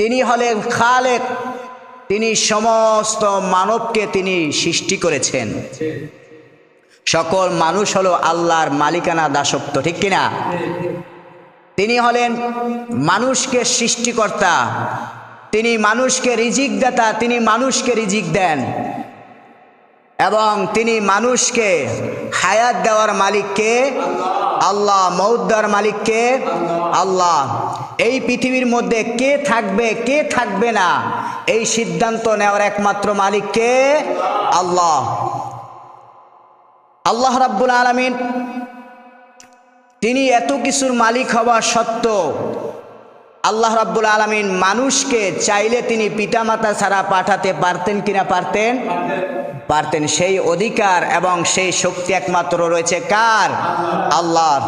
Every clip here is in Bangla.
তিনি হলেন খালেক। তিনি সমস্ত মানবকে তিনি সৃষ্টি করেছেন। সকল মানুষ হলো আল্লাহর মালিকানা দাসত্ব, ঠিক কিনা? তিনি হলেন মানুষকে সৃষ্টিকর্তা। তিনি মানুষকে রিজিক দাতা, তিনি মানুষকে রিজিক দেন। এবং তিনি মানুষকে হায়াত দেওয়ার মালিককে, আল্লাহ মৌত দেওয়ার মালিককে, আল্লাহ এই পৃথিবীর মধ্যে কে থাকবে কে থাকবে না? এই সিদ্ধান্ত নেওয়ার একমাত্র মালিককে আল্লাহ। আল্লাহ রাব্বুল আলমিন, তিনি এত কিছুর মালিক হওয়া সত্ত্বেও আল্লাহ রাব্বুল আলমিন মানুষকে চাইলে তিনি পিতামাতা ছাড়া পাঠাতে পারতেন কিনা পারতেন? পারতেন। সেই অধিকার এবং সেই শক্তি একমাত্র রয়েছে কার? আল্লাহর।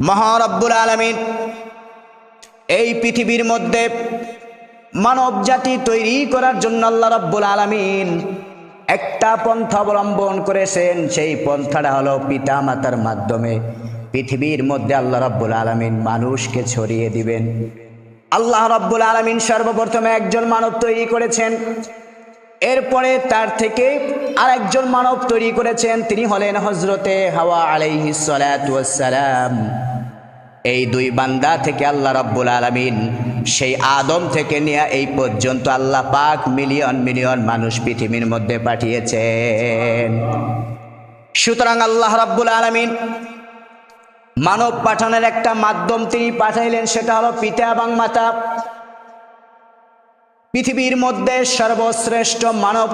মহারব্বুল আলমিন, এই পৃথিবীর মধ্যে মানব জাতি তৈরি করার জন্য আল্লাহ রব্বুল আলমিন একটা পন্থা অবলম্বন করেছেন। সেই পন্থাটা হলো পিতা মাতার মাধ্যমে পৃথিবীর মধ্যে আল্লাহ রব্বুল আলমিন মানুষকে ছড়িয়ে দিবেন। আল্লাহ রব্বুল আলমিন সর্বপ্রথমে একজন মানব তৈরি করেছেন। এরপরে তার থেকে আরেকজন মানব তৈরি করেছেন, তিনি হলেন হজরতে হাওয়া আলাইহিসালাম এই দুই বান্দা থেকে আল্লাহ রব্বুল আলমিন সেই আদম থেকে নিয়ে এই পর্যন্ত আল্লাহ পাক মিলিয়ন মিলিয়ন মানুষ পৃথিবীর মধ্যে পাঠিয়েছেন। সুতরাং আল্লাহ রব্বুল আলমিন মানব পাঠানোর একটা মাধ্যম তিনি পাঠাইলেন, সেটা হলো পিতা এবং মাতা। পৃথিবীর মধ্যে সর্বশ্রেষ্ঠ মানব,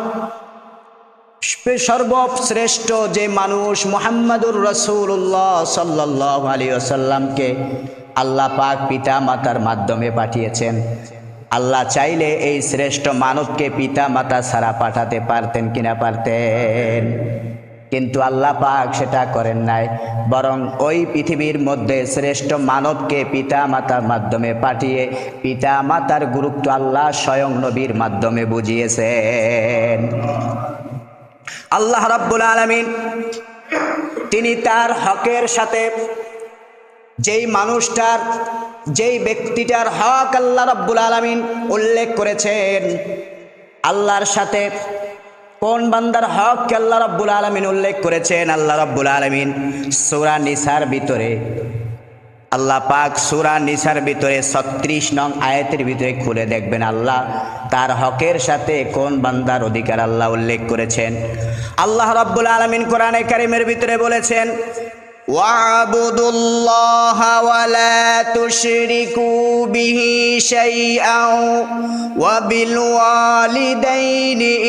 সর্বশ্রেষ্ঠ যে মানুষ মোহাম্মদুর রসুল্লাহ সাল্লাহ আলী আসাল্লামকে আল্লাহ পাক পিতা মাতার মাধ্যমে পাঠিয়েছেন। আল্লাহ চাইলে এই শ্রেষ্ঠ মানবকে পিতা মাতা ছাড়া পাঠাতে পারতেন কিনা পারতেন? কিন্তু আল্লাহ পাক সেটা করেন নাই। বরং ওই পৃথিবীর মধ্যে শ্রেষ্ঠ মানবকে পিতা মাতার মাধ্যমে পাঠিয়ে পিতা মাতার গুরুত্ব আল্লাহ স্বয়ং নবীর মাধ্যমে বুঝিয়েছেন। আল্লাহ রাব্বুল আলমিন তিনি তার হকের সাথে যেই মানুষটার, যেই ব্যক্তিটার হক আল্লাহ রাব্বুল আলমিন উল্লেখ করেছেন, আল্লাহর সাথে কোন বান্দার হক কে আল্লাহ রাব্বুল আলমিন উল্লেখ করেছেন? আল্লাহ রাব্বুল আলমিন সুরা নিসার ভিতরে, আল্লাহ পাক সুরা নিসার ভিতরে ছত্রিশ নং আয়াতের ভিতরে খুলে দেখবেন আল্লাহ তার হকের সাথে কোন বান্দার অধিকার আল্লাহ উল্লেখ করেছেন। আল্লাহ রাব্বুল আলমিন কোরআনে কারিমের ভিতরে বলেছেন واعبدوا الله ولا تشركوا به شيئا وبالوالدين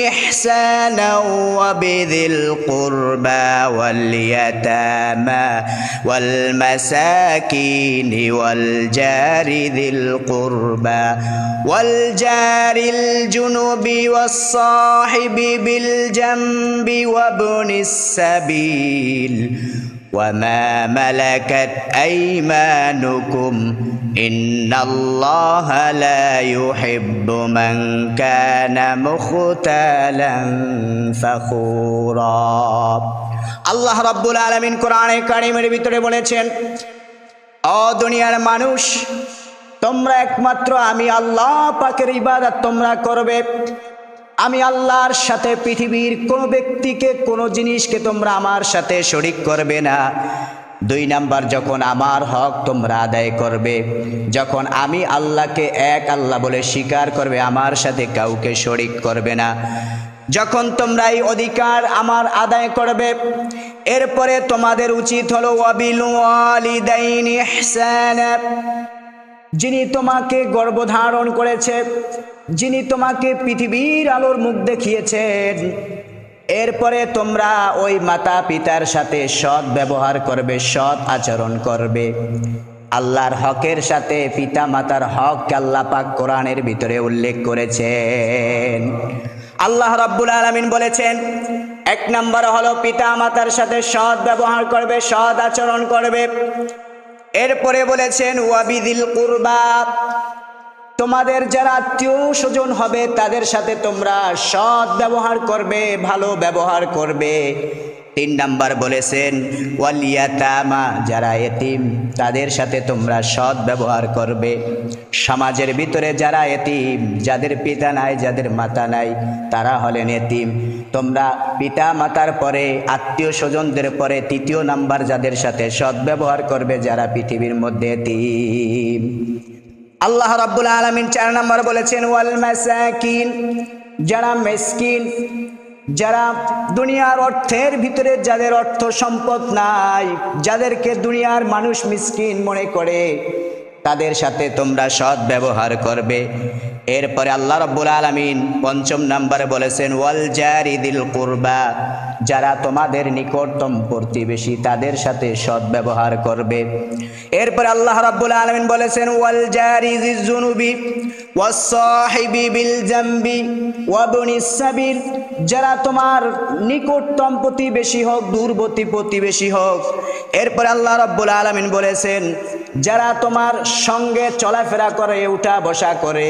إحسانا وبذي القربى واليتامى والمساكين والجار ذي القربى والجار الجنب والصاحب بالجنب وابن السبيل وما ملكت أيمانكم إن الله لا يحب من كان مختالا فخورا আল্লাহ রাব্বুল আলামিন কোরআনে কারিমের ভিতরে বলেছেন অ দুনিয়ার মানুষ তোমরা একমাত্র আমি আল্লাহ পাকের ইবাদত তোমরা করবে আমি আল্লাহর সাথে পৃথিবীর কোনো ব্যক্তিকে, কোনো জিনিসকে তোমরা আমার সাথে শরিক করবে না। দুই নাম্বার, যখন আমার হক তোমরা আদায় করবে। যখন আমি আল্লাহকে এক আল্লাহ বলে স্বীকার করবে, আমার সাথে কাউকে শরিক করবে না। যখন তোমরা এই অধিকার আমার আদায় করবে, এরপরে তোমাদের উচিত হলো ওয়ালিদাইনি ইহসানা। যিনি তোমাকে গর্ভধারণ করেছে, যিনি তোমাকে পৃথিবীর আলোর মুখ দেখিয়েছেন, এরপরে তোমরা ওই মাতা পিতার সাথে সৎ ব্যবহার করবে, সৎ আচরণ করবে। আল্লাহর হকের সাথে পিতা মাতার হক আল্লাহ পাক কোরআনের ভিতরে উল্লেখ করেছেন। আল্লাহ রাব্বুল আলামিন বলেছেন, এক নম্বর হলো পিতা মাতার সাথে সৎ ব্যবহার করবে, সৎ আচরণ করবে। এরপরে বলেছেন, ওয়াবিদিল কুরবা তোমাদের যারা আত্মীয় স্বজন হবে, তাদের সাথে তোমরা সৎ ব্যবহার করবে, ভালো ব্যবহার করবে। তিন নাম্বার বলেছেন ওয়ালিয়াতামা যারা এতিম, তাদের সাথে তোমরা সৎ ব্যবহার করবে। সমাজের ভিতরে যারা এতিম, যাদের পিতা নাই, যাদের মাতা নাই, তারা হলেন এতিম। তোমরা পিতা মাতার পরে আত্মীয় স্বজনদের পরে তৃতীয় নাম্বার যাদের সাথে সৎ ব্যবহার করবে, যারা পৃথিবীর মধ্যে এতিম। আল্লাহ রাব্বুল আলামিন চার নাম্বার বলেছেন ওয়াল মাসাকিন যারা মেসকিন যারা দুনিয়ার অর্থের ভিতরে যাদের অর্থ সম্পদ নাই, যাদেরকে দুনিয়ার মানুষ মিসকিন মনে করে, তাদের সাথে তোমরা সৎ ব্যবহার করবে। এরপরে আল্লাহ রব্বুল আলমিন পঞ্চম নাম্বারে বলেছেন, ওয়াল জারিদিল কুরবা যারা তোমাদের নিকটতম প্রতিবেশী তাদের সাথে সৎ ব্যবহার করবে। এরপরে আল্লাহ রাব্বুল আলমিন বলেছেন, ওয়াল জারিদিল জুনুবি ওয়াসাহিবি বিল জাম্বি ওয়াবনিস সাবিল যারা তোমার নিকটতম প্রতিবেশী হোক, দূরবর্তী প্রতিবেশী হোক। এরপরে আল্লাহ রাব্বুল আলামিন বলেছেন যারা তোমার সঙ্গে চলাফেরা করে উঠা বসা করে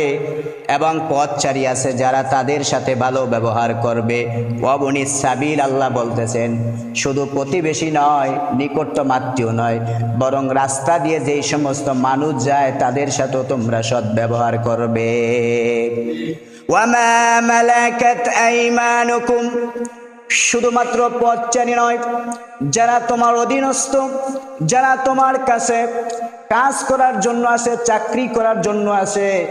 এবং পথচারী আছে যারা তাদের সাথে ভালো ব্যবহার করবে। অবনি সাবির আল্লাহ বলতেছেন শুধু প্রতিবেশী নয় নিকটতম আত্মীয় নয় বরং রাস্তা দিয়ে যেই সমস্ত মানুষ যায় তাদের সাথেও তোমরা সৎ ব্যবহার করবে। ওয়ামা মালাকাত আইমানুকুম শুধুমাত্র পথচারী নয় যারা তোমার অধীনস্থ যারা তোমার কাছে কাজ করার জন্য আসে, চাকরি করার জন্য আসে।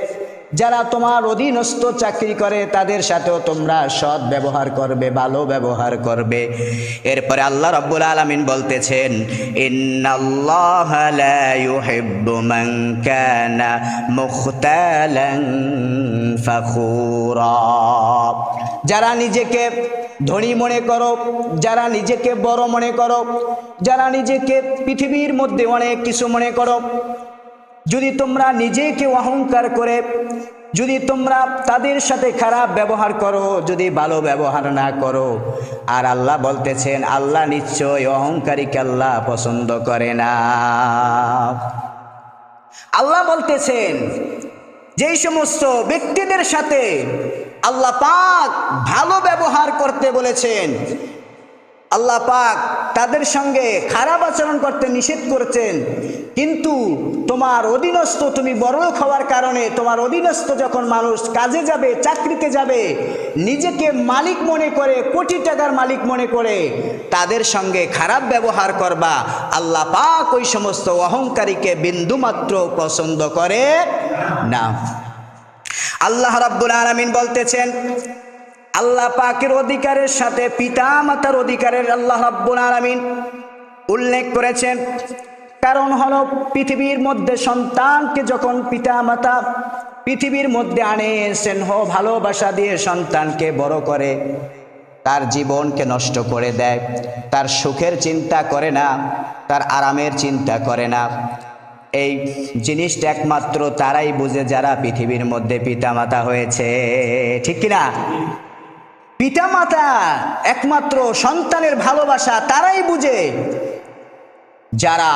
যারা তোমার অধীনস্থ চাকরি করে, তাদের সাথেও তোমরা সৎ ব্যবহার করবে, ভালো ব্যবহার করবে। এরপরে আল্লাহ রব্বুল আলামিন বলতেছেন, ইন্নাল্লাহ যারা নিজেকে ধনী মনে করো, যারা নিজেকে বড় মনে করো, যারা নিজেকে পৃথিবীর মধ্যে অনেক কিছু মনে করো, যদি তোমরা নিজেকে অহংকার করে, যদি তোমরা তাদের সাথে খারাপ ব্যবহার করো, যদি ভালো ব্যবহার না করো, আর আল্লাহ বলতেছেন, আল্লাহ নিশ্চয় অহংকারীকে আল্লাহ পছন্দ করে না। আল্লাহ বলতেছেন, যেই সমস্ত ব্যক্তিদের সাথে আল্লাহ পাক ভালো ব্যবহার করতে বলেছেন। আল্লাহ পাক তাদের সঙ্গে খারাপ আচরণ করতে নিষেধ করেছেন। কিন্তু তোমার অধীনস্থ তুমি বড়লোক হওয়ার কারণে তোমার অধীনস্থ যখন মানুষ কাজে যাবে, চাকরিতে যাবে, নিজেকে মালিক মনে করে, কোটি টাকার মালিক মনে করে, তাদের সঙ্গে খারাপ ব্যবহার করবা। আল্লাহ পাক ওই সমস্ত অহংকারীকে বিন্দুমাত্র পছন্দ করে না। আল্লাহ রাব্বুল আলামিন বলতেছেন, আল্লাহ পাকের অধিকারের সাথে পিতা মাতার অধিকারের আল্লাহ রাব্বুল আলামিন উল্লেখ করেছেন। কারণ হলো পৃথিবীর মধ্যে সন্তানকে যখন পিতা মাতা পৃথিবীর মধ্যে আনে স্নেহ ভালোবাসা দিয়ে সন্তানকে বড় করে, তার জীবনকে নষ্ট করে দেয়, তার সুখের চিন্তা করে না, তার আরামের চিন্তা করে না। এই জিনিসটা একমাত্র তারাই বুঝে যারা পৃথিবীর মধ্যে পিতামাতা হয়েছে। ঠিক কিনা? পিতামাতা একমাত্র সন্তানের ভালোবাসা তারাই বুঝে। যারা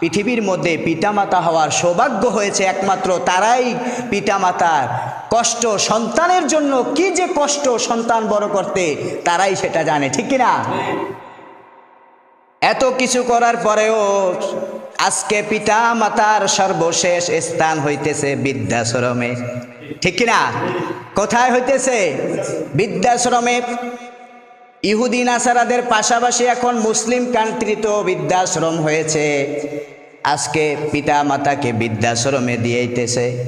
পৃথিবীর মধ্যে পিতামাতা হওয়ার সৌভাগ্য হয়েছে একমাত্র তারাই পিতামাতার কষ্ট সন্তানের জন্য কি যে কষ্ট সন্তান বড় করতে, তারাই সেটা জানে। ঠিক কিনা? এত কিছু করার পরেও আজকে পিতা মাতার সর্বশেষ স্থান হইতেছে বৃদ্ধাশ্রমে। ঠিক কিনা? কোথায় হইতেছে? বৃদ্ধাশ্রমে। ইহুদি নাসারাদের পাশাপাশি এখন মুসলিম কান্ট্রিতেও বৃদ্ধাশ্রম হয়েছে। আজকে পিতা মাতাকে বৃদ্ধাশ্রমে দিয়েইতেছে।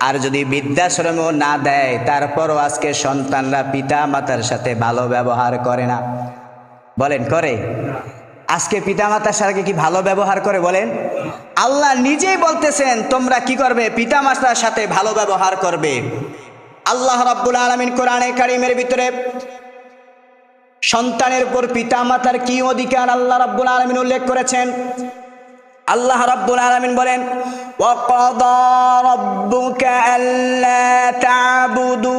আর যদি বৃদ্ধাশ্রমেও না দেয়, তারপরও আজকে সন্তানরা পিতা মাতার সাথে ভালো ব্যবহার করে না। বলেন, করে? আজকে পিতামাতার সাথে কি ভালো ব্যবহার করে বলেন? আল্লাহ নিজেই বলতেছেন, তোমরা কি করবে? পিতামাতার সাথে ভালো ব্যবহার করবে। আল্লাহ রাব্বুল আলমিন কোরআনে কারিমের ভিতরে সন্তানের উপর পিতামাতার কি অধিকার আল্লাহ রাব্বুল আলমিন উল্লেখ করেছেন? আল্লাহ রাব্বুল আলামিন বলেন, ওয়া রাব্বুকা আল্লা তা'বুদু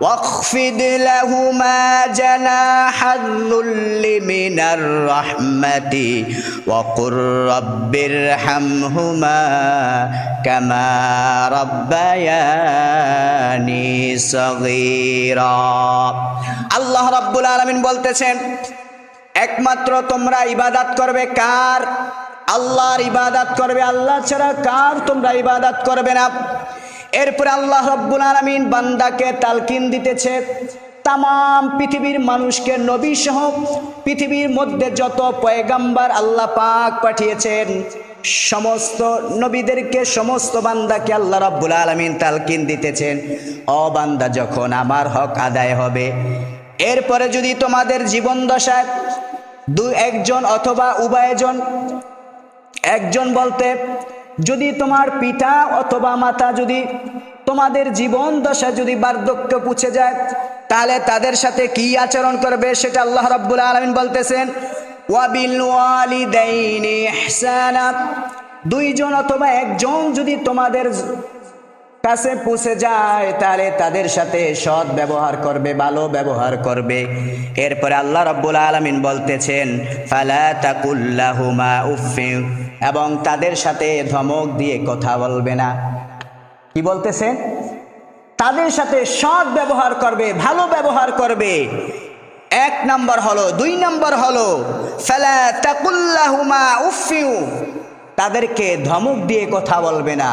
واخفض لهما جناح الذل من الرحمة وقل رب ارحمهما كما ربياني صغيرا আল্লাহ রাব্বুল আলামিন বলতেছেন একমাত্র তোমরা ইবাদত করবে কার আল্লাহর ইবাদত করবে আল্লাহ ছাড়া কার তোমরা ইবাদত করবে না এরপরে আল্লাহ রব্বুল আলমিন বান্দাকে তালকিন দিতেছে তাম পৃথিবীর মানুষকে নবী সহ পৃথিবীর মধ্যে যত পয়গাম্বার আল্লাহ পাক পাঠিয়েছেন, সমস্ত নবীদেরকে, সমস্ত বান্দাকে আল্লাহ রব্বুল আলমিন তালকিন দিতেছেন। অ বান্দা, যখন আমার হক আদায় হবে, এরপরে যদি তোমাদের জীবন দশায় দু একজন অথবা উভয়জন, একজন বলতে যদি তোমার পিতা অথবা মাতা যদি তোমাদের জীবন দশা যদি বার্ধক্য পুছে যায়, তাহলে তাদের সাথে কি আচরণ করবে সেটা আল্লাহ রাব্বুল আলমিন বলতেছেন দুইজন অথবা একজন যদি তোমাদের কাছে পুষে যায়, তাহলে তাদের সাথে সৎ ব্যবহার করবে, ভালো ব্যবহার করবে। এরপরে আল্লাহ রব্বুল আলমিন বলতেছেন এবং তাদের সাথে ধমক দিয়ে কথা বলবে না। কি বলতেছেন তাদের সাথে সৎ ব্যবহার করবে, ভালো ব্যবহার করবে। এক নম্বর হলো, দুই নম্বর হলো তাকুল্লাহুমা উফিউ তাদেরকে ধমক দিয়ে কথা বলবে না।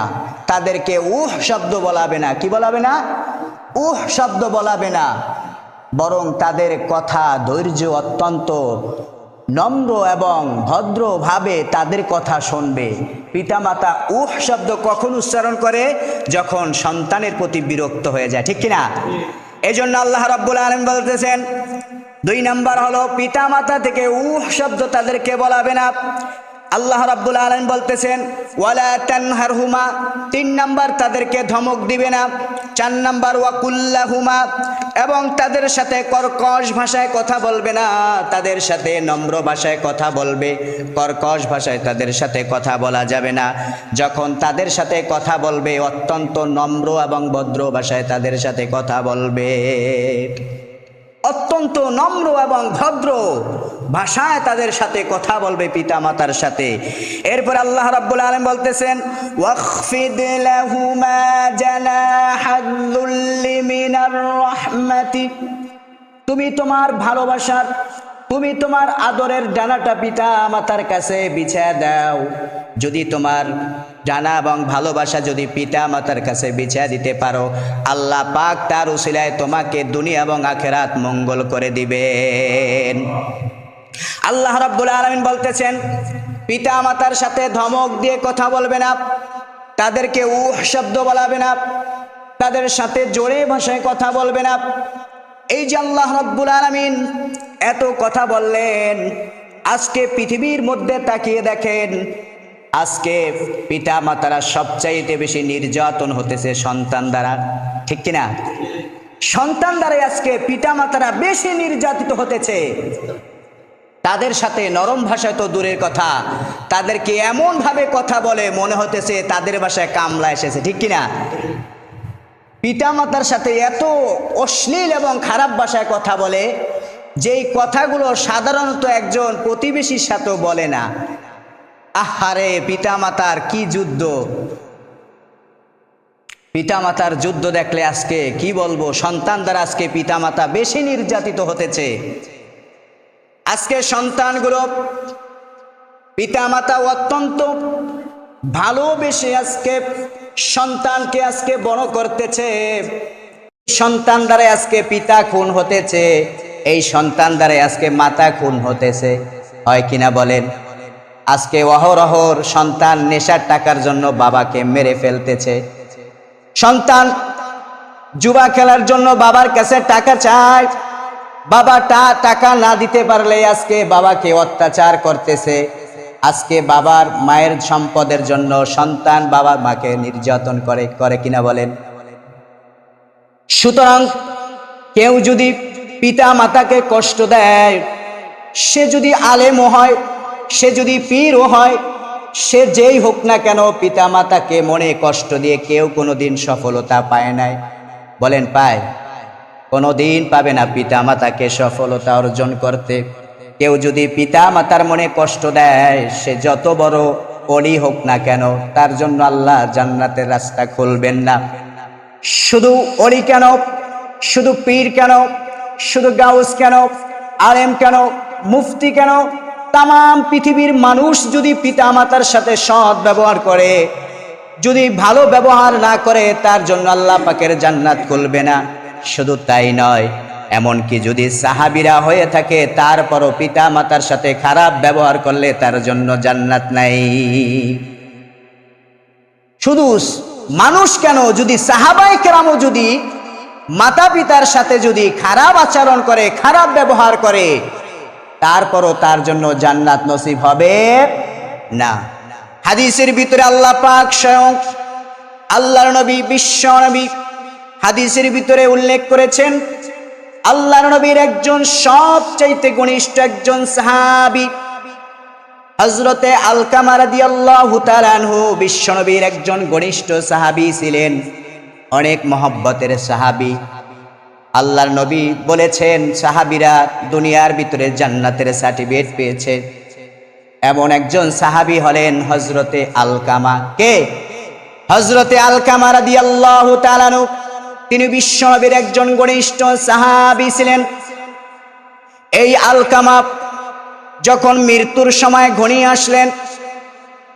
তাদেরকে উহ শব্দ বলাবে না। কি বলাবে না? উহ শব্দ বলাবে না। বরং তাদের কথা ধৈর্য অত্যন্ত নম্র এবং ভদ্রভাবে তাদের কথা শুনবে। পিতামাতা উহ শব্দ কখন উচ্চারণ করে? যখন সন্তানের প্রতি বিরক্ত হয়ে যায়। ঠিক কিনা? এই জন্য আল্লাহ রাব্বুল আলম বলতেছেন, দুই নাম্বার হলো, পিতামাতা থেকে উহ শব্দ তাদেরকে বলাবে না। আল্লাহ রাব্বুল আলম বলতেছেন, ওয়ালা তানহার হুমা তিন নাম্বার তাদেরকে ধমক দিবে না, চার নাম্বার ওয়াকুল্লাহুমা এবং তাদের সাথে কর্কশ ভাষায় কথা বলবে না, তাদের সাথে নম্র ভাষায় কথা বলবে, কর্কশ ভাষায় তাদের সাথে কথা বলা যাবে না। যখন তাদের সাথে কথা বলবে, অত্যন্ত নম্র এবং ভদ্র ভাষায় তাদের সাথে কথা বলবে। অত্যন্ত নম্র এবং ভদ্র ভাষায় তাদের সাথে কথা বলবে পিতা মাতার সাথে। এরপর আল্লাহ রাব্বুল আলম বলতেছেন, ওয়াখফিদ লাহুমা জানাহাল্লুল্লি মিনার রাহমাতি। তুমি তোমার ভালোবাসার, তুমি তোমার আদরের ডানাটা পিতা মাতার কাছে বিছায় দাও। যদি তোমার ডানা এবং ভালোবাসা যদি পিতা মাতার কাছে বিছায় দিতে পারো, আল্লাহ পাক তার উসিলায় তোমাকে দুনিয়া এবং আখেরাত মঙ্গল করে দিবেন। আল্লাহ রাব্বুল আলমিন বলতেছেন পিতা মাতার সাথে ধমক দিয়ে কথা বলবে না, তাদেরকে উহ শব্দ বলাবে না, তাদের সাথে জোরে ভাষায় কথা বলবে না। এই যে আল্লাহ রব্বুল আলমিন এত কথা বললেন, আজকে পৃথিবীর মধ্যে তাকিয়ে দেখেন আজকে পিতা মাতারা সবচাইতে বেশি নির্যাতন হতেছে সন্তান দ্বারা। ঠিক কিনা? সন্তান দ্বারাই আজকে পিতা মাতারা বেশি নির্যাতিত হতেছে। তাদের সাথে নরম ভাষায় তো দূরের কথা। তাদেরকে এমনভাবে কথা বলে মনে হতেছে তাদের ভাষায় কামলা এসেছে। ঠিক কিনা? পিতামাতার সাথে এত অশ্লীল এবং খারাপ ভাষায় কথা বলে, যেই কথাগুলো সাধারণত একজন প্রতিবেশীর সাথেও বলে না। আহারে, পিতামাতার কি যুদ্ধ? পিতামাতার যুদ্ধ দেখলে আজকে কি বলব? সন্তান দ্বারা আজকে পিতামাতা বেশি নির্যাতিত হতেছে। আজকে সন্তানগুলো পিতামাতা অত্যন্ত ভালোবেসে আজকে সন্তানকে আজকে বড় করতেছে। সন্তান দ্বারা আজকে পিতা খুন হতেছে। এই সন্তান দ্বারা আজকে মাতা খুন হতেছে। হয় কিনা বলেন? আজকে অহরহর সন্তান নেশার টাকার জন্য বাবাকে মেরে ফেলতেছে। সন্তান জুয়া খেলার জন্য বাবার কাছে টাকা চায়। বাবা টাকা না দিতে পারলে আজকে বাবাকে অত্যাচার করতেছে। আজকে বাবার মায়ের সম্পদের জন্য সন্তান বাবার মাকে নির্যাতন করে করে কিনা বলেন। সুতরাং কেউ যদি পিতা মাতাকে কষ্ট দেয়, সে যদি আলেমও হয় সে যদি পীরও হয়, সে যেই হোক না কেন পিতা মাতাকে মনে কষ্ট দিয়ে কেউ কোনো দিন সফলতা পায় নাই। বলেন, পায়। কোনো দিন পাবে না পিতা মাতাকে সফলতা অর্জন করতে। কেউ যদি পিতা মাতার মনে কষ্ট দেয়, সে যত বড় অলি হোক না কেন, তার জন্য আল্লাহ জান্নাতের রাস্তা খুলবেন না। শুধু অলি কেন? শুধু পীর কেন? শুধু গাউস কেন? আলেম কেন? মুফতি কেন? তাম পৃথিবীর মানুষ যদি পিতা মাতার সাথে সৎ ব্যবহার করে, যদি ভালো ব্যবহার না করে, তার জন্য আল্লাহ পাকের জান্নাত খুলবে না। শুধু তাই নয়, এমনকি যদি সাহাবিরা হয়ে থাকে, তারপরও পিতা মাতার সাথে খারাপ ব্যবহার করলে তার জন্য জান্নাত নাই। শুধু মানুষ কেন, যদি সাহাবাই কেরামও যদি মাতা পিতার সাথে যদি খারাপ আচরণ করে, খারাপ ব্যবহার করে তারপরও তার জন্য জান্নাত নসিব হবে না। হাদিসের ভিতরে আল্লাহ পাক স্বয়ং আল্লাহর নবী, বিশ্ব নবী হাদিসের ভিতরে উল্লেখ করেছেন, আল্লাহর নবীর একজন সবচাইতে ঘনিষ্ঠ একজন সাহাবী হজরতে আলকামা রাদিয়াল্লাহু তাআলা আনহু বিশ্বনবীর একজন ঘনিষ্ঠ সাহাবী ছিলেন। অনেক মহব্বতের সাহাবী। আল্লাহর নবী বলেছেন, সাহাবিরা দুনিয়ার ভিতরে জান্নাতের সার্টিফিকেট পেয়েছে। এমন একজন সাহাবী হলেন হজরতে আলকামা। কে? হজরতে আলকামা তাআলা আনহু। তিনি বিশ্বনবীর একজন ঘনিষ্ঠ সাহাবী ছিলেন। এই আলকামা যখন মৃত্যুর সময় ঘনিয়ে আসলেন,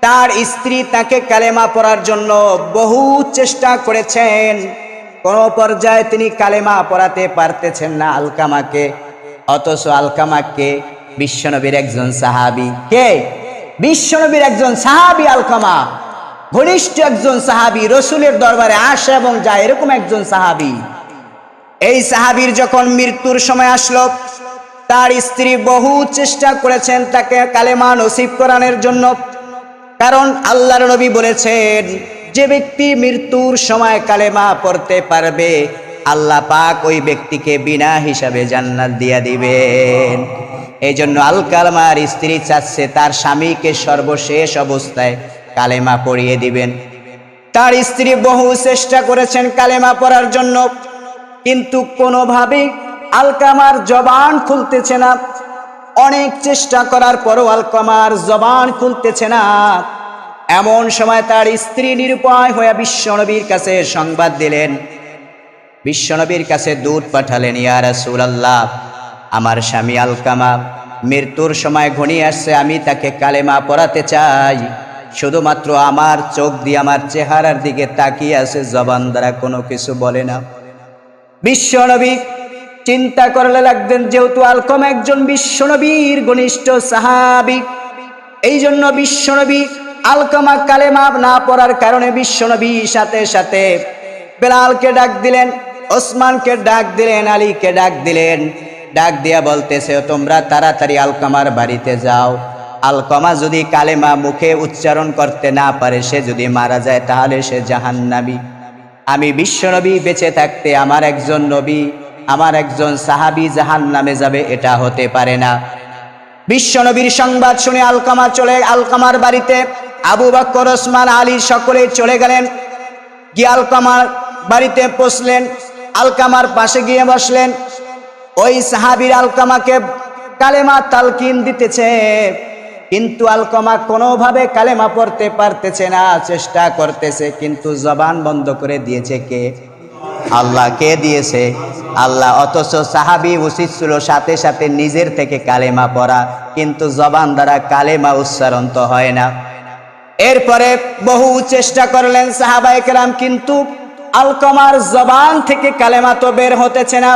তার স্ত্রী তাকে কালেমা পড়ার জন্য বহু চেষ্টা করেছেন। কোন পর্যায়ে তিনি কালেমা পড়াতে পারতেছেন না আলকামাকে, অথচ আলকামাকে বিশ্বনবীর একজন সাহাবি। কে? বিশ্বনবীর একজন সাহাবি আলকামা। ঘনিষ্ঠ একজন সাহাবি, রসুলের দরবারে আসে এবং যায় এরকম একজন সাহাবি। এই সাহাবির যখন মৃত্যুর সময় আসলো, তার স্ত্রী বহু চেষ্টা করেছেন তাকে কালেমা নসিব করানোর জন্য, কারণ আল্লাহর নবী বলেছেন যে ব্যক্তি মৃত্যুর সময় কালেমা পড়তে পারবে, আল্লাহ পাক ওই ব্যক্তিকে বিনা হিসাবে জান্নাত দিয়া দিবেন। এই জন্য আল কালমার স্ত্রী চাচ্ছে তার স্বামীকে সর্বশেষ অবস্থায় কালেমা পড়িয়ে দিবেন। তার স্ত্রী বহু চেষ্টা করেছেন কালেমা পড়ার জন্য, কিন্তু কোনোভাবেই আলকামার জবান খুলতেছে না। অনেক চেষ্টা করার পরও আলকামার জবান খুলতেছে না। এমন সময় তার স্ত্রী নিরুপায় হয়ে বিশ্বনবীর কাছে সংবাদ দিলেন। বিশ্বনবীর কাছে দুধ পাঠালেন, ইয়া রাসূলুল্লাহ, আমার স্বামী আলকামা, মৃত্যুর সময় ঘনিয়ে আসছে, আমি তাকে কালেমা পড়াতে চাই। শুধুমাত্র আমার চোখ দিয়ে, আমার চেহারার দিকে তাকিয়ে আছে, জবান দ্বারা কোনো কিছু বলে না। বিশ্বনবী চিন্তা করলে লাগতেন, যেহেতু আলকম একজন বিশ্বনবীর ঘনিষ্ঠ সাহাবি এই জন্য বিশ্বনবী আলকমা কালেমা না পড়ার কারণে বিশ্বনবী সাথে সাথে বেলালকে ডাক দিলেন, ওসমানকে ডাক দিলেন, আলীকে ডাক দিলেন। ডাক দিয়া বলতেছে, তোমরা তাড়াতাড়ি আলকামার বাড়িতে যাও। আলকমা যদি কালেমা মুখে উচ্চারণ করতে না পারে, সে যদি মারা যায়, তাহলে সে জাহান্নাবী আমি বিশ্বনবী বেঁচে থাকতে আমার একজন নবী, আমার একজন সাহাবি জাহান নামে যাবে, এটা হতে পারে না। বিশ্বনবীর সংবাদ শুনে আলকামা চলে, আলকামার বাড়িতে আবু বক্কর ওসমান, আলী সকলে চলে গেলেন। গিয়ে আলকামার বাড়িতে পৌঁছলেন। আলকামার পাশে গিয়ে বসলেন। ওই সাহাবির আলকামাকে কালেমা তালকিন দিতেছে। কিন্তু আলকমা কোনোভাবে কালেমা পড়তে পারতেছে না, চেষ্টা করতেছে, কিন্তু জবান বন্ধ করে দিয়েছে কে? আল্লাহ কে দিয়েছে? আল্লাহ, অথচ সাহাবি উচিত ছিল সাথে সাথে নিজের থেকে কালেমা পড়া, কিন্তু জবান দ্বারা কালেমা উচ্চারণ তো হয় না। এরপরে বহু চেষ্টা করলেন সাহাবাই কেরাম, কিন্তু আলকমার জবান থেকে কালেমা তো বের হতেছে না।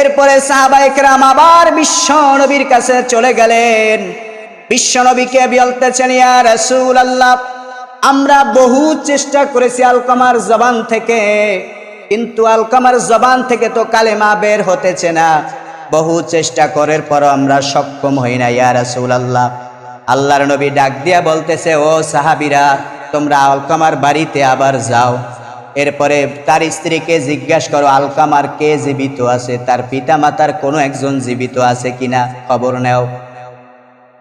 এরপরে সাহাবাই কেরাম আবার বিশ্ব নবীর কাছে চলে গেলেন। বিশ্বনবীকে বলতেছেন, ইয়া রাসূল আল্লাহ আমরা বহু চেষ্টা করেছি আলকমার জবান থেকে, কিন্তু আলকামার জবান থেকে তো কালেমা বের হতেছে না। বহু চেষ্টা করার পর আমরা সক্ষম হই না, ইয়া রাসূল আল্লাহ আল্লাহর নবী ডাক দিয়া বলতেছে, ও সাহাবিরা, তোমরা আলকামার বাড়িতে আবার যাও। এরপরে তার স্ত্রীকে জিজ্ঞাসা করো, আলকামার কে জীবিত আছে? তার পিতা মাতার কোনো একজন জীবিত আছে কিনা? খবর নেও।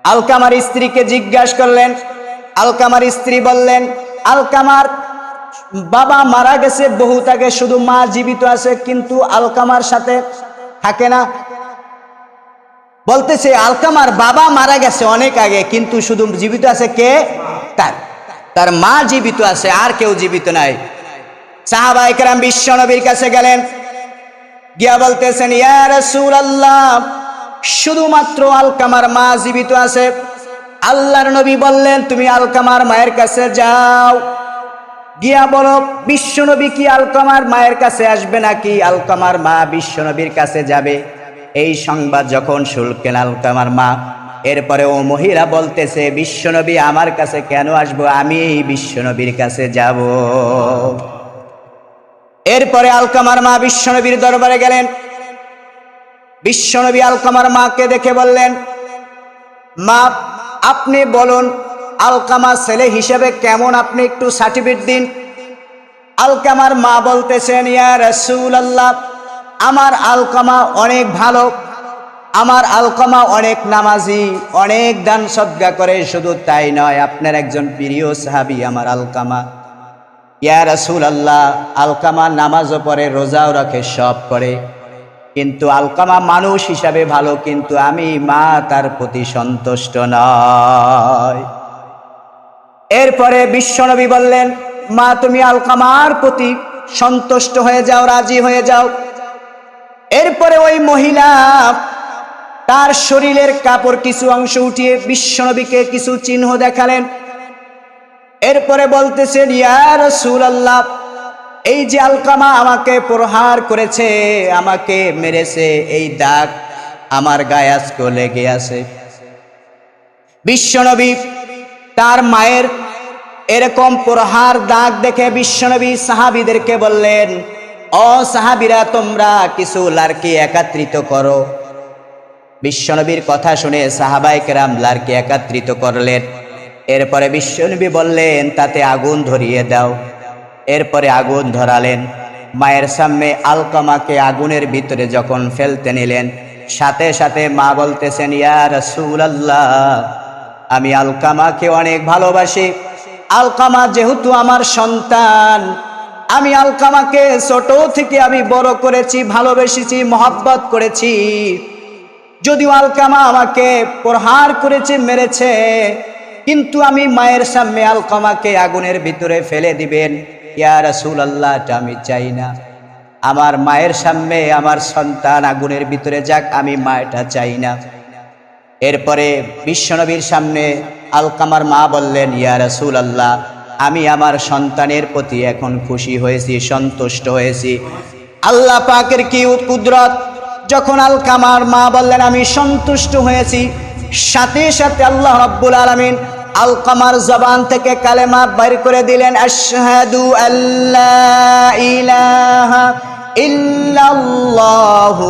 আলকামার স্ত্রীকে জিজ্ঞাসা করলেন, আলকামার স্ত্রী বললেন, আলকামার বাবা মারা গেছে বহু তাকে শুধু মা জীবিত আছে, কিন্তু আলকামার সাথে থাকে না। বলতেছে, আলকামার বাবা মারা গেছে অনেক আগে, কিন্তু শুধু জীবিত আছে কে? তার। তার মা জীবিত আছে, আর কেউ জীবিত নাই। সাহাবা একরাম বিশ্ব নবীর কাছে গেলেন। গিয়া বলতেছেন রাসূলুল্লাহ, শুধুমাত্র আলকামার মা জীবিত আছে। আল্লাহর নবী বললেন, তুমি আলকামার মায়ের কাছে যাও। গিয়া বলো বিশ্বনবী কি আলকামার মায়ের কাছে আসবে নাকি আলকামার মা বিশ্বনবীর কাছে যাবে? এই সংবাদ যখন শুনলেন আলকামার মা এরপরে ও মহিলা বলতেছে, বিশ্বনবী আমার কাছে কেন আসব? আমি এই বিশ্বনবীর কাছে যাব। এরপরে আলকামার মা বিশ্বনবীর দরবারে গেলেন। বিশ্বনবী আলকামার মাকে দেখে বললেন, মা, আপনি বলুন আলকামা ছেলে হিসেবে কেমন আপনি একটু সার্টিফিকেট দিন? আলকামার মা বলতেছেন, ইয়া রসুল আল্লাহ আমার আলকামা অনেক ভালো। আমার আলকামা অনেক নামাজি, অনেক দান সদ্গা করে, শুধু তাই নয়, আপনার একজন প্রিয় সাহাবি আমার আলকামা। ইয়া রসুল আল্লাহ আলকামা নামাজও পড়ে, রোজাও রাখে, সব করে কিন্তু আলকামা মানুষ হিসাবে ভালো, কিন্তু আমি মা তার প্রতি সন্তুষ্ট নয়। এরপরে বিশ্বনবী বললেন, মা, তুমি আলকামার প্রতি সন্তুষ্ট হয়ে যাও, রাজি হয়ে যাও। এরপরে ওই মহিলা তার শরীরের কাপড় কিছু অংশ উঠিয়ে বিশ্বনবীকে কিছু চিহ্ন দেখালেন। এরপরে বলতেছেন, ইয়া রাসূলুল্লাহ, এই যে আলকামা আমাকে প্রহার করেছে, আমাকে মেরেছে, এই দাগ আমার গায়ে আজকে লেগে আছে। বিশ্বনবী তার মায়ের এরকম প্রহার দাগ দেখে বিশ্বনবী সাহাবিদেরকে বললেন অ সাহাবিরা, তোমরা কিছু লারকি একত্রিত করো। বিশ্বনবীর কথা শুনে সাহাবাইকেরাম লারকি একত্রিত করলেন। এরপরে বিশ্বনবী বললেন, তাতে আগুন ধরিয়ে দাও। এরপরে আগুন ধরালেন। মায়ের সামনে আলকামাকে আগুনের ভিতরে যখন ফেলতে নিলেন, সাথে সাথে মা বলতেছেন, ইয়া রাসূলুল্লাহ, আমি আলকামাকে অনেক ভালোবাসি। আলকামা যেহেতু আমার সন্তান আমি আলকামাকে ছোট থেকে আমি বড় করেছি, ভালোবেসেছি, মহাব্বত করেছি। যদিও আলকামা আমাকে প্রহার করেছে, মেরেছে, কিন্তু আমি মায়ের সামনে আলকামাকে আগুনের ভিতরে ফেলে দিবেন। ইয়া রাসূল আল্লাহটা আমি চাই না। আমার মায়ের সামনে আমার সন্তান আগুনের ভিতরে যাক, আমি মায়েরটা চাই না। এরপরে বিশ্বনবীর সামনে আলকামার মা বললেন, ইয়া রাসূল আল্লাহ আমি আমার সন্তানের প্রতি এখন খুশি হয়েছি, সন্তুষ্ট হয়েছি। আল্লাহ পাকের কি কুদরত? যখন আলকামার মা বললেন, আমি সন্তুষ্ট হয়েছি। সাথে সাথে আল্লাহ রাব্বুল আলামিন আলকামার জবান থেকে কালেমা বের করে দিলেন, আশহাদু আল্লাহ ইল্লাল্লাহু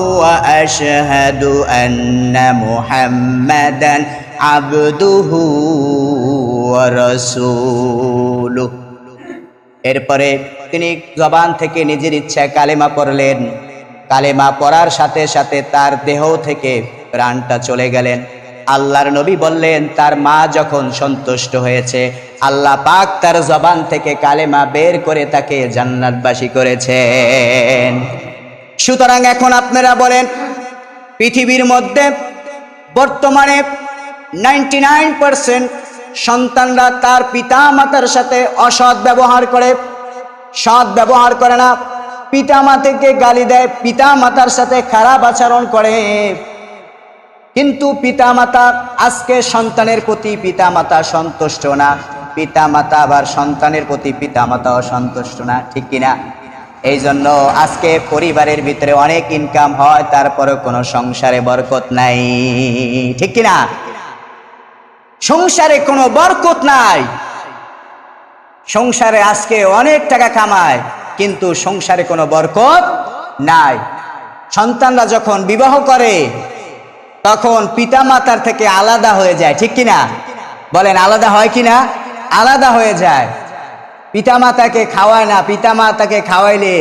আবদুহু এরপরে তিনি জবান থেকে নিজের ইচ্ছায় কালেমা পড়লেন। কালেমা পড়ার সাথে সাথে তার দেহ থেকে প্রাণটা চলে গেলেন। আল্লাহর নবী বললেন, তার মা যখন সন্তুষ্ট হয়েছে, আল্লাহ পাক তার জবান থেকে কালেমা বের করে তাকে জান্নাতবাসী করেছেন। সুতরাং এখন আপনারা বলেন, পৃথিবীর মধ্যে বর্তমানে নাইনটি নাইন পার্সেন্ট সন্তানরা তার পিতা মাতার সাথে অসৎ ব্যবহার করে, সৎ ব্যবহার করে না। পিতা মাতাকে গালি দেয় পিতা মাতার সাথে খারাপ আচরণ করে। কিন্তু পিতা মাতা আজকে সন্তানের প্রতি পিতা মাতা সন্তুষ্ট না। পিতা মাতা আবার সন্তানের প্রতি পিতা মাতাও সন্তুষ্ট না, ঠিক কিনা? এই জন্য আজকে পরিবারের ভিতরে অনেক ইনকাম হয় তারপরে কোনো সংসারে বরকত নাই, ঠিক কিনা? সংসারে কোনো বরকত নাই। সংসারে আজকে অনেক টাকা কামায়, কিন্তু সংসারে কোনো বরকত নাই। সন্তানরা যখন বিবাহ করে, তখন পিতা মাতার থেকে আলাদা হয়ে যায়, ঠিক কিনা বলেন, আলাদা হয় কি না? আলাদা হয়ে যায়। পিতামাতাকে খাওয়ায় না, পিতামাতাকে খাওয়াইলে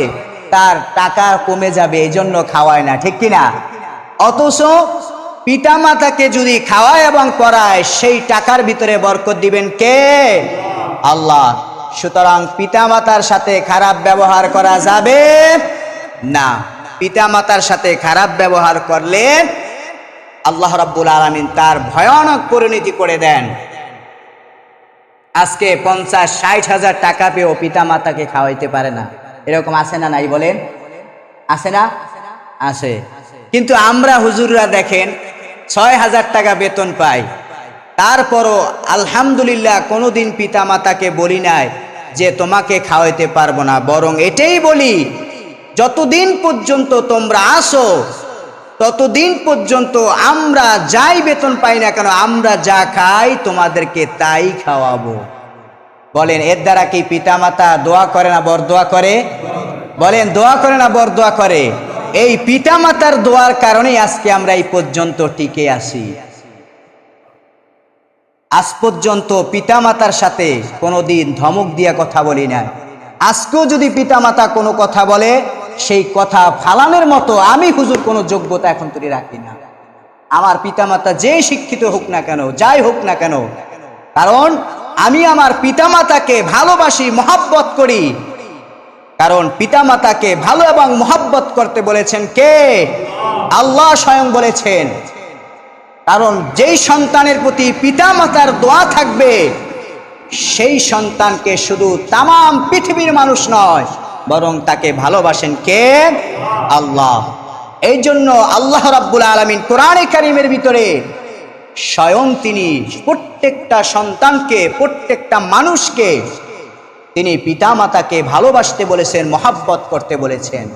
তার টাকা কমে যাবে এই জন্য খাওয়ায় না, ঠিক কি না? অথচ পিতামাতাকে যদি খাওয়ায় এবং পড়ায় সেই টাকার ভিতরে বরকত দিবেন কে? আল্লাহ। সুতরাং পিতামাতার সাথে খারাপ ব্যবহার করা যাবে না। পিতামাতার সাথে খারাপ ব্যবহার করলে আল্লাহ রাব্বুল আলামিন তার ভয়ানক পরিণতি করে দেন। আজকে পঞ্চাশ, ষাট হাজার টাকা পেয়েও পিতা মাতাকে খাওয়াইতে পারে না। এরকম আছে না নাই বলেন? আছে না? আছে। কিন্তু আমরা হুজুররা দেখেন ছয় হাজার টাকা বেতন পাই তারপরও আলহামদুলিল্লাহ কোনোদিন পিতা মাতাকে বলি নাই যে তোমাকে খাওয়াইতে পারব না। বরং এটাই বলি, যতদিন পর্যন্ত তোমরা আসো, ততদিন পর্যন্ত আমরা যাই বেতন পাই না কেন, আমরা যা খাই তোমাদেরকে তাই খাওয়াবো। বলেন, এর দ্বারা কি পিতামাতা দোয়া করে না বর দোয়া করে? বলেন, দোয়া করে না বর দোয়া করে? এই পিতামাতার দোয়ার কারণেই আজকে আমরা এই পর্যন্ত টিকে আসি আজ পর্যন্ত পিতামাতার সাথে কোনোদিন ধমক দিয়া কথা বলি না আজকেও যদি পিতামাতা কোনো কথা বলে, সেই কথা ফালানোর মতো আমি হুজুর কোনো যোগ্যতা এখন তৈরি রাখি না। আমার পিতামাতা যে শিক্ষিত হোক না কেন, যাই হোক না কেন, কারণ আমি আমার পিতামাতাকে ভালোবাসি, মহাব্বত করি কারণ পিতামাতাকে ভালো এবং মহাব্বত করতে বলেছেন কে? আল্লাহ স্বয়ং বলেছেন। কারণ যেই সন্তানের প্রতি পিতামাতার দোয়া থাকবে, সেই সন্তানকে শুধু তাম পৃথিবীর মানুষ নয়, বরং তাকে ভালোবাসেন কে? আল্লাহ। এই জন্য আল্লাহ রাব্বুল আলমিন কোরআনে কারিমের ভিতরে স্বয়ং তিনি প্রত্যেকটা সন্তানকে, প্রত্যেকটা মানুষকে তিনি পিতামাতাকে ভালোবাসতে বলেছেন, মহাব্বত করতে বলেছেন।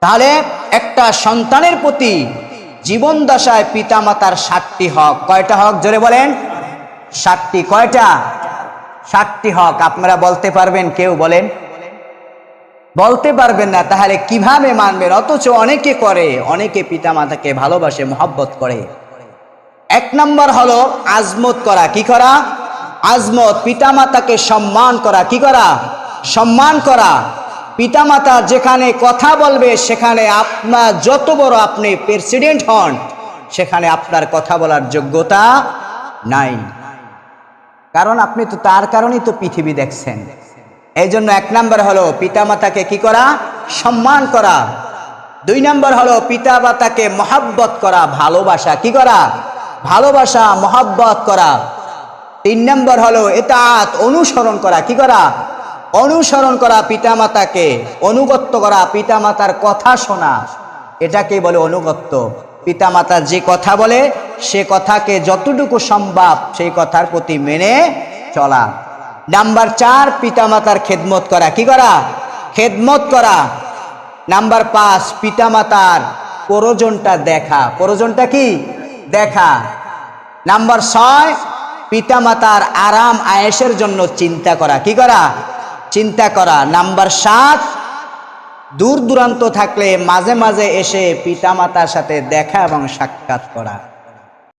তাহলে একটা সন্তানের প্রতি জীবন দশায় পিতামাতার ষাটটি হক। কয়টা হক? জোরে বলেন। ষাটটি কয়টা? ষাটটি হক। আপনারা বলতে পারবেন, কেউ বলেন? বলতে পারবেন না। তাহলে কীভাবে মানবেন? অথচ অনেকে করে, অনেকে পিতামাতাকে ভালোবাসে, মহাব্বত করে। এক নম্বর হলো আজমত করা। কি করা? আজমত পিতামাতাকে সম্মান করা। কি করা? সম্মান করা। পিতামাতা যেখানে কথা বলবে, সেখানে আপনার যত বড় আপনি প্রেসিডেন্ট হন, সেখানে আপনার কথা বলার যোগ্যতা নাই। কারণ আপনি তো তার কারণেই তো পৃথিবী দেখছেন। এই জন্য এক নম্বর হলো পিতামাতাকে কি করা? সম্মান করা। দুই নম্বর হলো পিতামাতাকে মহাব্বত করা, ভালোবাসা। কি করা? ভালোবাসা, মহাব্বত করা। তিন নম্বর হলো এতাত, অনুসরণ করা। কি করা? অনুসরণ করা পিতামাতাকে, অনুগত্য করা পিতামাতার কথা শোনা। এটাকে বলে অনুগত্য। পিতামাতা যে কথা বলে, সে কথাকে যতটুকু সম্ভব সেই কথার প্রতি মেনে চলা। নাম্বার চার, পিতামাতার খেদমত করা। কি করা? খেদমত করা। নাম্বার পাঁচ, পিতামাতার প্রয়োজনটা দেখা। প্রয়োজনটা কি? দেখা। নাম্বার ছয় পিতামাতার আরাম আয়েসের জন্য চিন্তা করা। কি করা? চিন্তা করা। নাম্বার সাত, দূর দূরান্ত থাকলে মাঝে মাঝে এসে পিতামাতার সাথে দেখা এবং সাক্ষাৎ করা।